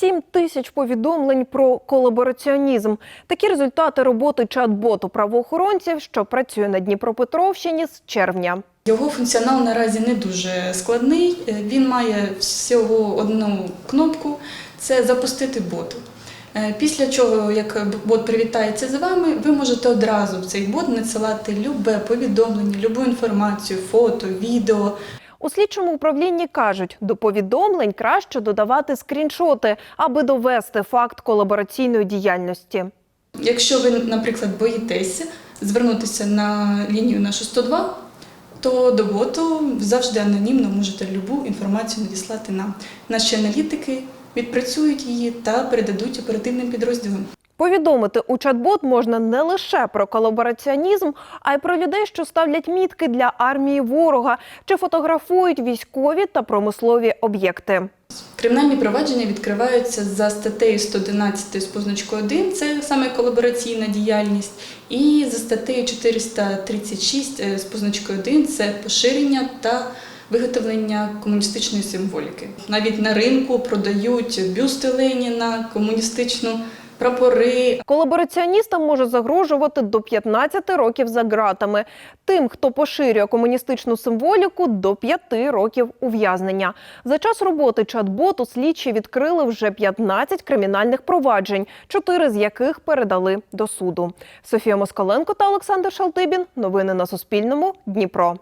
7 тисяч повідомлень про колабораціонізм. Такі результати роботи чат-боту правоохоронців, що працює на Дніпропетровщині з червня. Його функціонал наразі не дуже складний. Е, Він має всього одну кнопку це запустити бот. Е, Після чого, як бот привітається з вами, ви можете одразу в цей бот надсилати любе повідомлення, любу інформацію, фото, відео. У слідчому управлінні кажуть, до повідомлень краще додавати скріншоти, аби довести факт колабораційної діяльності. Якщо ви, наприклад, боїтеся звернутися на лінію нашу 102, то до боту завжди анонімно можете любу інформацію надіслати нам. Наші аналітики відпрацюють її та передадуть оперативним підрозділам. Повідомити у чат-бот можна не лише про колабораціонізм, а й про людей, що ставлять мітки для армії ворога чи фотографують військові та промислові об'єкти. Кримінальні провадження відкриваються за статтею 111 з позначкою 1, це саме колабораційна діяльність, і за статтею 436 е, з позначкою 1 це поширення та виготовлення комуністичної символіки. Навіть на ринку продають бюсти Леніна, комуністичну прапори, Колабораціоністам може загрожувати до 15 років за ґратами. Тим, хто поширює комуністичну символіку, до 5 років ув'язнення. За час роботи чат-боту слідчі відкрили вже 15 кримінальних проваджень, 4 з яких передали до суду. Софія Москаленко та Олександр Шалтибін. Новини на Суспільному. Дніпро.